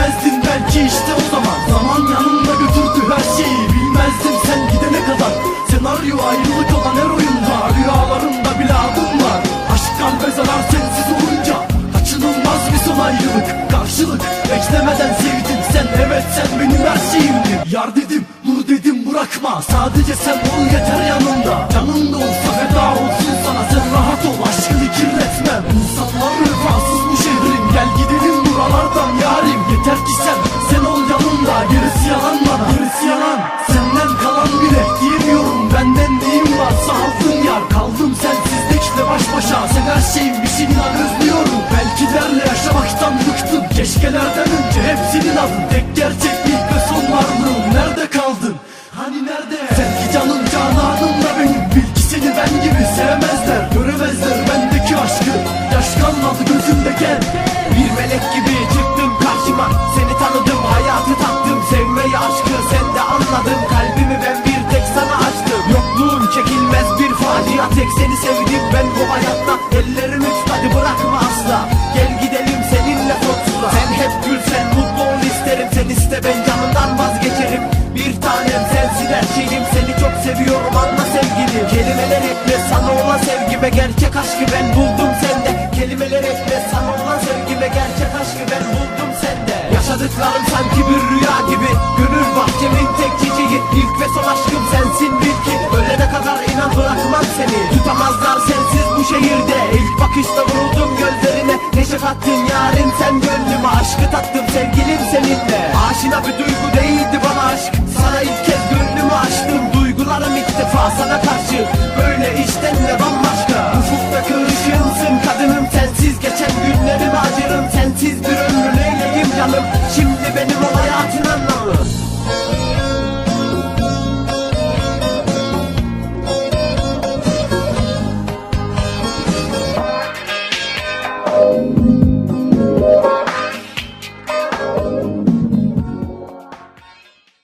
Bilmezdim belki işte o zaman. Zaman yanımda götürdü her şeyi Bilmezdim sen gidene kadar. Senaryo ayrılık olan her oyunda Rüyalarımda bile adım var. Aşk kalbe zarar sensiz olunca Kaçınılmaz bir son ayrılık Karşılık. Beklemeden sevdim Sen evet sen benim her şeyimdin Yar dedim dur dedim bırakma. Sadece sen ol yeter yanımda. Canım Keşkelerden önce hepsinin adı Tek gerçeklik ve son varlığım Nerede kaldın? Hani nerede? Sen ki canım cananımla benim Bil ki seni ben gibi sevmezler Göremezler bendeki aşkı. Yaş kalmadı gözümde gel. Bir melek gibi çıktın karşıma. Seni tanıdım hayatı tattım Sevmeyi aşkı. Sen de anladın Kalbimi ben bir tek sana açtım. Yokluğun çekilmez bir facia Tek seni sevdim ben bu hayatta. Ellerimi tut hadi bırakma asla sevgime Gerçek aşkı ben buldum sende. Kelimeler etmez sana olan sevgime Gerçek aşkı ben buldum sende. Yaşadıklarım sanki bir rüya gibi. Gönül bahçemin tek çiçeği. İlk ve son aşkım sensin bil ki. Ölene kadar inan bırakmam seni. Tutamazlar sensiz bu şehirde. İlk bakışta vuruldum gözlerine. Neşe kattın yarim sen gönlüme. Aşkı tattım sevgilim seninle. Aşina bir duygu değildi bana aşk. Sana ilk kez gönlümü açtım. Duygularım ilk defa sana